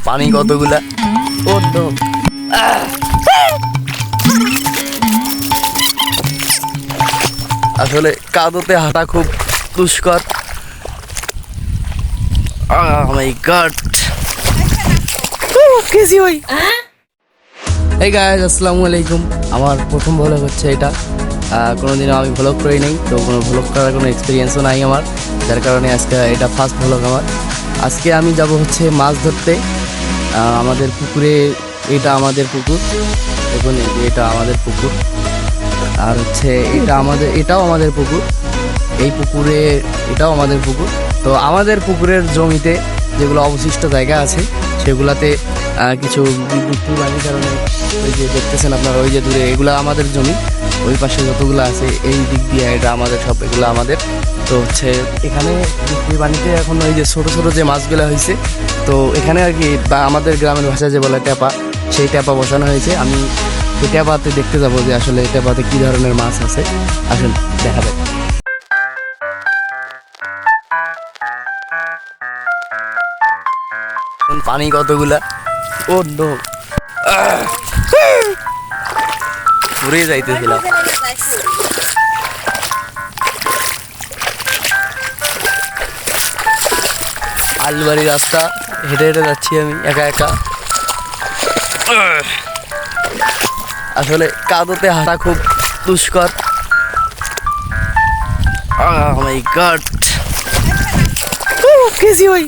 পানি কতগুলা। ও তো। আসলে কাদোতে হাঁটা খুব দুষ্কর মাই গড এই গাইজ আসসালামু আলাইকুম। আমার প্রথম ভ্লগ হচ্ছে এটা। আহ, কোনোদিনও আমি ভ্লগ করি নাই তো কোনো ভ্লগ করার কোনো এক্সপিরিয়েন্সও নাই আমার। যার কারণে আজকে এটা ফার্স্ট ভ্লগ আমার। আজকে আমি যাব হচ্ছে মাছ ধরতে। আমাদের পুকুরে এটা আমাদের পুকুর। দেখুন এটা আমাদের পুকুর। আর হচ্ছে এটা আমাদের, এটাও আমাদের পুকুর। এই পুকুরে, এটাও আমাদের পুকুর। তো আমাদের পুকুরের জমিতে যেগুলো অবশিষ্ট জায়গা আছে, সেগুলাতে কিছু বিদ্যুৎ বাড়ির কারণে ওই যে দেখতেছেন আপনারা, ওই যে দূরে, এগুলো আমাদের জমি। ওই পাশে যতগুলো আছে, এই দিক দিয়ে এটা আমাদের সব, এগুলো আমাদের। তো হচ্ছে এখানে বিক্রি বাণিতে এখন ওই যে ছোটো ছোটো যে মাছগুলো হয়েছে, তো এখানে আর কি, বা আমাদের গ্রামের ভাষায় যে বলে ট্যাপা, সেই ট্যাপা বসানো হয়েছে। আমি এই ট্যাপাতে দেখতে যাব যে আসলে ট্যাপাতে কী ধরনের মাছ আছে। আসুন, দেখা যাক। পানি কতগুলা? ও নো পুরে যাইতেছিলাম আলবাড়ি রাস্তা হেঁটে হেঁটে যাচ্ছি আমি একা একা আসলে কাদোতে হাঁটা খুব দুষ্কর মাই গড কেসি ভাই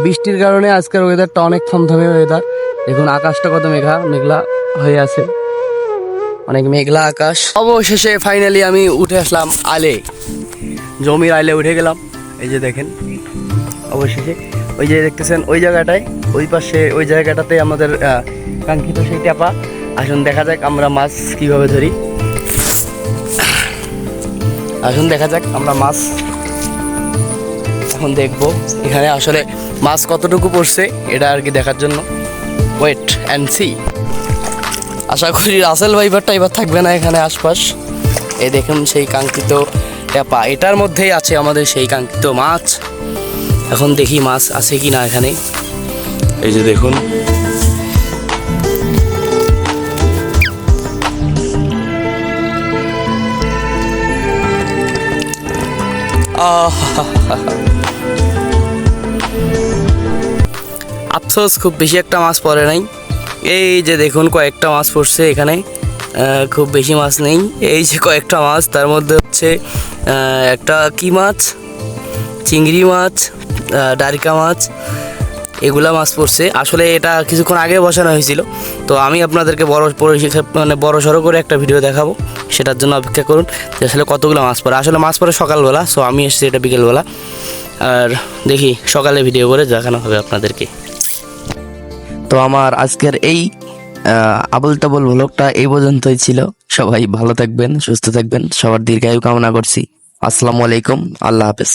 বৃষ্টির কারণে আজকের ওয়েদারটা অনেক থমথমে ওয়েদার দেখুন, আকাশটা কত মেঘা, মেঘলা হয়ে আছে। অনেক মেঘলা আকাশ। অবশেষে ফাইনালি আমি উঠে আসলাম আলে। জমির আলে উঠে গেলাম। এই যে দেখেন, অবশেষে ওই যে দেখতেছেন, ওই জায়গাটায়, ওই পাশে, ওই জায়গাটাতে আমাদের কাঙ্ক্ষিত সেই ট্যাপা। আসুন, দেখা যাক আমরা মাছ কীভাবে ধরি। আসুন, দেখা যাক আমরা মাছ এখন দেখব। এখানে আসলে মাছ কতটুকু পড়ছে, এটা আর কি দেখার জন্য। ওয়েট অ্যান্ড সি আশা করি রাসেল ভাইবারটা এবার থাকবে না এখানে আশপাশ। এই দেখুন সেই কাঙ্ক্ষিত ট্যাপা। এটার মধ্যেই আছে আমাদের সেই কাঙ্ক্ষিত মাছ। এখন দেখি মাছ আছে কি না এখানে। এই যে দেখুন। আহ আফসোস, খুব বেশি একটা মাছ পড়ে নাই। এই যে দেখুন, কয়েকটা মাছ পড়ছে এখানে। খুব বেশি মাছ নেই। এই যে কয়েকটা মাছ, তার মধ্যে হচ্ছে একটা কি মাছ? চিংড়ি মাছ ডারিকা মাছ, এগুলা মাছ পড়ছে। আসলে এটা কিছুক্ষণ আগে বসানো হয়েছিল। তো আমি আপনাদেরকে বড় মানে বড় সড়ো করে একটা ভিডিও দেখাবো। সেটার জন্য অপেক্ষা করুন যে আসলে কতগুলো মাছ পড়ে। আসলে মাছ পড়ে সকালবেলা সো আমি এসেছি এটা বিকেলবেলা। আর দেখি, সকালে ভিডিও করে দেখানো হবে আপনাদেরকে। তো আমার আজকের এই আবল তাবল ভ্লগটা এই পর্যন্তই ছিল। সবাই ভালো থাকবেন, সুস্থ থাকবেন। সবার দীর্ঘায়ু কামনা করছি। আসসালামু আলাইকুম। আল্লাহ হাফেজ।